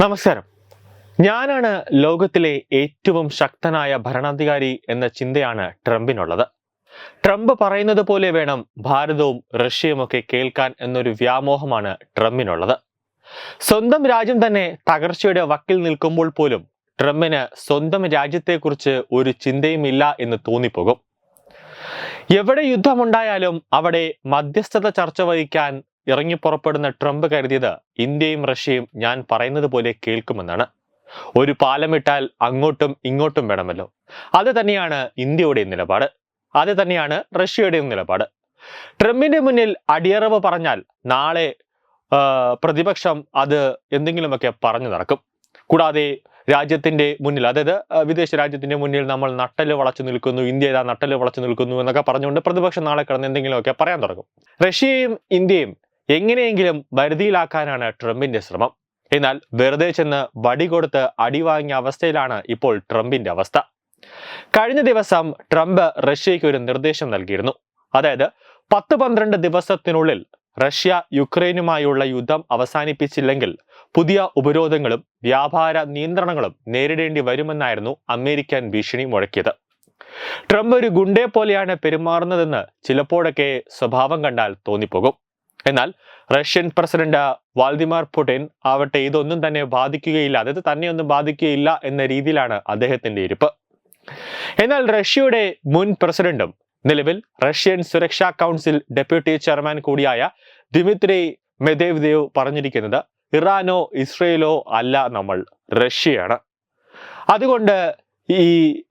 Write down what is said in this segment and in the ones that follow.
നമസ്കാരം. ഞാനാണ് ലോകത്തിലെ ഏറ്റവും ശക്തനായ ഭരണാധികാരി എന്ന ചിന്തയാണ് ട്രംപിനുള്ളത്. ട്രംപ് പറയുന്നത് പോലെ വേണം ഭാരതവും റഷ്യയും ഒക്കെ കേൾക്കാൻ എന്നൊരു വ്യാമോഹമാണ് ട്രംപിനുള്ളത്. സ്വന്തം രാജ്യം തന്നെ തകർച്ചയുടെ വക്കിൽ നിൽക്കുമ്പോൾ പോലും ട്രംപിന് സ്വന്തം രാജ്യത്തെക്കുറിച്ച് ഒരു ചിന്തയുമില്ല എന്ന് തോന്നിപ്പോകും. എവിടെ യുദ്ധമുണ്ടായാലും അവിടെ മധ്യസ്ഥത ചർച്ച വഹിക്കാൻ ഇറങ്ങി പുറപ്പെടുന്ന ട്രംപ് കരുതിയത് ഇന്ത്യയും റഷ്യയും ഞാൻ പറയുന്നത് പോലെ കേൾക്കുമെന്നാണ്. ഒരു പാലമിട്ടാൽ അങ്ങോട്ടും ഇങ്ങോട്ടും വേണമല്ലോ. അത് തന്നെയാണ് ഇന്ത്യയുടെ നിലപാട്. അത് തന്നെയാണ് റഷ്യയുടെയും നിലപാട്. ട്രംപിന്റെ മുന്നിൽ അടിയറവ് പറഞ്ഞാൽ നാളെ പ്രതിപക്ഷം അത് എന്തെങ്കിലുമൊക്കെ പറഞ്ഞു നടക്കും. കൂടാതെ രാജ്യത്തിന്റെ മുന്നിൽ അതായത് വിദേശ രാജ്യത്തിന്റെ മുന്നിൽ നമ്മൾ നട്ടൽ വളച്ചു നിൽക്കുന്നു ഇന്ത്യ ഇതാ നട്ടൽ വളച്ചു നിൽക്കുന്നു എന്നൊക്കെ പറഞ്ഞുകൊണ്ട് പ്രതിപക്ഷം നാളെ കിടന്ന് എന്തെങ്കിലുമൊക്കെ പറയാൻ തുടങ്ങും. റഷ്യയും ഇന്ത്യയും എങ്ങനെയെങ്കിലും വരുതിയിലാക്കാനാണ് ട്രംപിന്റെ ശ്രമം. എന്നാൽ വെറുതെ ചെന്ന് വടി കൊടുത്ത് അടിവാങ്ങിയ അവസ്ഥയിലാണ് ഇപ്പോൾ ട്രംപിന്റെ അവസ്ഥ. കഴിഞ്ഞ ദിവസം ട്രംപ് റഷ്യയ്ക്ക് ഒരു നിർദ്ദേശം നൽകിയിരുന്നു. അതായത് പത്ത് പന്ത്രണ്ട് ദിവസത്തിനുള്ളിൽ റഷ്യ യുക്രൈനുമായുള്ള യുദ്ധം അവസാനിപ്പിച്ചില്ലെങ്കിൽ പുതിയ ഉപരോധങ്ങളും വ്യാപാര നിയന്ത്രണങ്ങളും നേരിടേണ്ടി വരുമെന്നായിരുന്നു അമേരിക്കൻ ഭീഷണി മുഴക്കിയത്. ട്രംപ് ഒരു ഗുണ്ടേ പോലെയാണ് പെരുമാറുന്നതെന്ന് ചിലപ്പോഴൊക്കെ സ്വഭാവം കണ്ടാൽ തോന്നിപ്പോകും. എന്നാൽ റഷ്യൻ പ്രസിഡന്റ് വാൾദിമാർ പുടിൻ ആവട്ടെ ഇതൊന്നും തന്നെ ബാധിക്കുകയില്ല അതായത് തന്നെ ഒന്നും ബാധിക്കുകയില്ല എന്ന രീതിയിലാണ് അദ്ദേഹത്തിന്റെ ഇരിപ്പ്. എന്നാൽ റഷ്യയുടെ മുൻ പ്രസിഡന്റും നിലവിൽ റഷ്യൻ സുരക്ഷാ കൗൺസിൽ ഡെപ്യൂട്ടി ചെയർമാൻ കൂടിയായ ദിമിത്രി മെദേവ്ദേവ് പറഞ്ഞിരിക്കുന്നത് ഇറാനോ ഇസ്രയേലോ അല്ല നമ്മൾ റഷ്യയാണ്. അതുകൊണ്ട് ഈ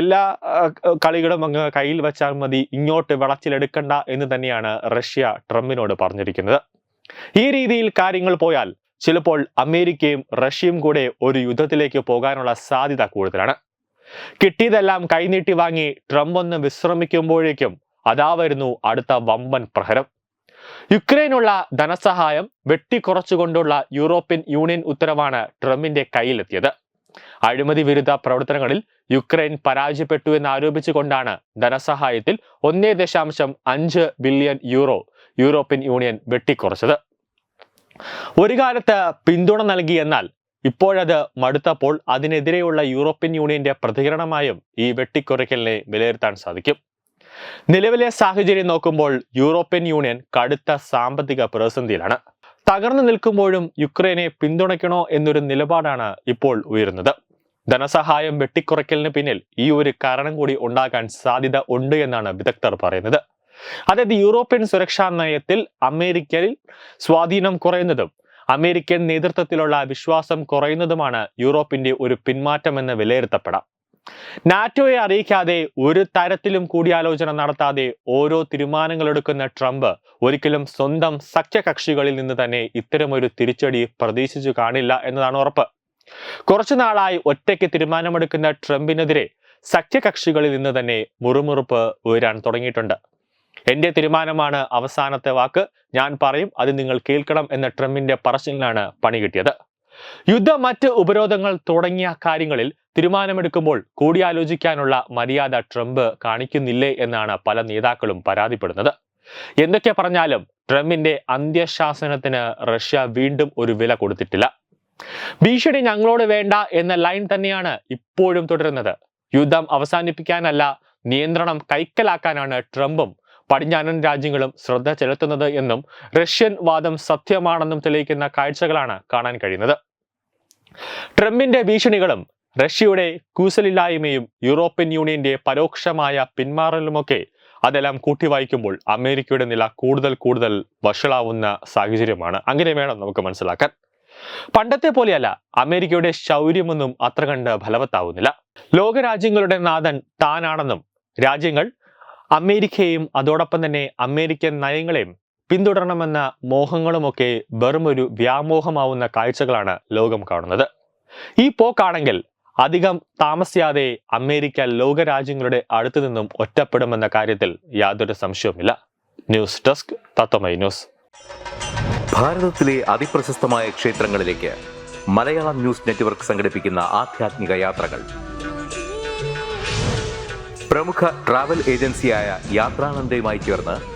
എല്ലാ കളികളും അങ്ങ് കയ്യിൽ വെച്ചാൽ മതി ഇങ്ങോട്ട് വിളച്ചിലെടുക്കണ്ട എന്ന് തന്നെയാണ് റഷ്യ ട്രംപിനോട് പറഞ്ഞിരിക്കുന്നത്. ഈ രീതിയിൽ കാര്യങ്ങൾ പോയാൽ ചിലപ്പോൾ അമേരിക്കയും റഷ്യയും കൂടെ ഒരു യുദ്ധത്തിലേക്ക് പോകാനുള്ള സാധ്യത കൂടുതലാണ്. കിട്ടിയതെല്ലാം കൈനീട്ടി വാങ്ങി ട്രംപ് ഒന്ന് വിശ്രമിക്കുമ്പോഴേക്കും അതാവായിരുന്നു അടുത്ത വമ്പൻ പ്രഹരം. യുക്രൈനുള്ള ധനസഹായം വെട്ടിക്കുറച്ചുകൊണ്ടുള്ള യൂറോപ്യൻ യൂണിയൻ ഉത്തരവാണ് ട്രംപിന്റെ കയ്യിലെത്തിയത്. അഴിമതി വിരുദ്ധ പ്രവർത്തനങ്ങളിൽ യുക്രൈൻ പരാജയപ്പെട്ടു എന്ന് ആരോപിച്ചുകൊണ്ടാണ് ധനസഹായത്തിൽ ഒന്നേ ദശാംശം അഞ്ച് ബില്യൺ യൂറോ യൂറോപ്യൻ യൂണിയൻ വെട്ടിക്കുറച്ചത്. ഒരു കാലത്ത് പിന്തുണ നൽകി എന്നാൽ ഇപ്പോഴത് മടുത്തപ്പോൾ അതിനെതിരെയുള്ള യൂറോപ്യൻ യൂണിയന്റെ പ്രതികരണമായും ഈ വെട്ടിക്കുറയ്ക്കലിനെ വിലയിരുത്താൻ സാധിക്കും. നിലവിലെ സാഹചര്യം നോക്കുമ്പോൾ യൂറോപ്യൻ യൂണിയൻ കടുത്ത സാമ്പത്തിക പ്രതിസന്ധിയിലാണ്. തകർന്നു നിൽക്കുമ്പോഴും യുക്രൈനെ പിന്തുണയ്ക്കണോ എന്നൊരു നിലപാടാണ് ഇപ്പോൾ ഉയരുന്നത്. ധനസഹായം വെട്ടിക്കുറയ്ക്കലിന് പിന്നിൽ ഈ ഒരു കാരണം കൂടി ഉണ്ടാകാൻ സാധ്യത ഉണ്ട് എന്നാണ് വിദഗ്ധർ പറയുന്നത്. അതായത് യൂറോപ്യൻ സുരക്ഷാ നയത്തിൽ അമേരിക്കയിൽ സ്വാധീനം കുറയുന്നതും അമേരിക്കൻ നേതൃത്വത്തിലുള്ള വിശ്വാസം കുറയുന്നതുമാണ് യൂറോപ്പിന്റെ ഒരു പിന്മാറ്റമെന്ന് വിലയിരുത്തപ്പെടാം. നാറ്റോയെ അറിയിക്കാതെ ഒരു തരത്തിലും കൂടിയാലോചന നടത്താതെ ഓരോ തീരുമാനങ്ങൾ എടുക്കുന്ന ട്രംപ് ഒരിക്കലും സ്വന്തം സഖ്യകക്ഷികളിൽ നിന്ന് തന്നെ ഇത്തരമൊരു തിരിച്ചടി പ്രതീക്ഷിച്ചു കാണില്ല എന്നതാണ് ഉറപ്പ്. കുറച്ചു നാളായി ഒറ്റയ്ക്ക് തീരുമാനമെടുക്കുന്ന ട്രംപിനെതിരെ സഖ്യകക്ഷികളിൽ നിന്ന് തന്നെ മുറുമുറുപ്പ് ഉയരാൻ തുടങ്ങിയിട്ടുണ്ട്. എന്റെ തീരുമാനമാണ് അവസാനത്തെ വാക്ക്. ഞാൻ പറയും അത് നിങ്ങൾ കേൾക്കണം എന്ന ട്രംപിന്റെ പറച്ചിലിനാണ് പണി കിട്ടിയത്. യുദ്ധം മറ്റ് ഉപരോധങ്ങൾ തുടങ്ങിയ കാര്യങ്ങളിൽ തീരുമാനമെടുക്കുമ്പോൾ കൂടിയാലോചിക്കാനുള്ള മര്യാദ ട്രംപ് കാണിക്കുന്നില്ലേ എന്നാണ് പല നേതാക്കളും പരാതിപ്പെടുന്നത്. എന്തൊക്കെ പറഞ്ഞാലും ട്രംപിന്റെ അന്ത്യശാസനത്തിന് റഷ്യ വീണ്ടും ഒരു വില കൊടുത്തിട്ടില്ല. ഭീഷണി ഞങ്ങളോട് വേണ്ട എന്ന ലൈൻ തന്നെയാണ് ഇപ്പോഴും തുടരുന്നത്. യുദ്ധം അവസാനിപ്പിക്കാനല്ല നിയന്ത്രണം കൈക്കലാക്കാനാണ് ട്രംപും പടിഞ്ഞാറൻ രാജ്യങ്ങളും ശ്രദ്ധ ചെലുത്തുന്നത് എന്നും റഷ്യൻ വാദം സത്യമാണെന്നും തെളിയിക്കുന്ന കാഴ്ചകളാണ് കാണാൻ കഴിയുന്നത്. ട്രംപിന്റെ ഭീഷണികളും റഷ്യയുടെ കൂസലില്ലായ്മയും യൂറോപ്യൻ യൂണിയന്റെ പരോക്ഷമായ പിന്മാറലുമൊക്കെ അതെല്ലാം കൂട്ടിവായിക്കുമ്പോൾ അമേരിക്കയുടെ നില കൂടുതൽ കൂടുതൽ വഷളാവുന്ന സാഹചര്യമാണ്. അങ്ങനെ വേണം നമുക്ക് മനസ്സിലാക്കാൻ. പണ്ടത്തെ പോലെയല്ല അമേരിക്കയുടെ ശൗര്യമൊന്നും അത്ര കണ്ട് ഫലവത്താവുന്നില്ല. ലോകരാജ്യങ്ങളുടെ നാഥൻ താനാണെന്നും രാജ്യങ്ങൾ അമേരിക്കയെയും അതോടൊപ്പം തന്നെ അമേരിക്കൻ നയങ്ങളെയും പിന്തുടരണമെന്ന മോഹങ്ങളുമൊക്കെ ഒരു വ്യാമോഹമാവുന്ന കാഴ്ചകളാണ് ലോകം കാണുന്നത്. ഈ പോക്കാണെങ്കിൽ അധികം താമസിയാതെ അമേരിക്ക ലോകരാജ്യങ്ങളുടെ അടുത്തു നിന്നും ഒറ്റപ്പെടുമെന്ന കാര്യത്തിൽ യാതൊരു സംശയവുമില്ല. News desk Tatwamayi news. ഭാരതത്തിലെ അതിപ്രശസ്തമായ ക്ഷേത്രങ്ങളിലേക്ക് മലയാളം ന്യൂസ് നെറ്റ്വർക്ക് സംഘടിപ്പിക്കുന്ന ആധ്യാത്മിക യാത്രകൾ. പ്രമുഖ ട്രാവൽ ഏജൻസിയായ യാത്രാനന്ദയുമായി ചേർന്ന്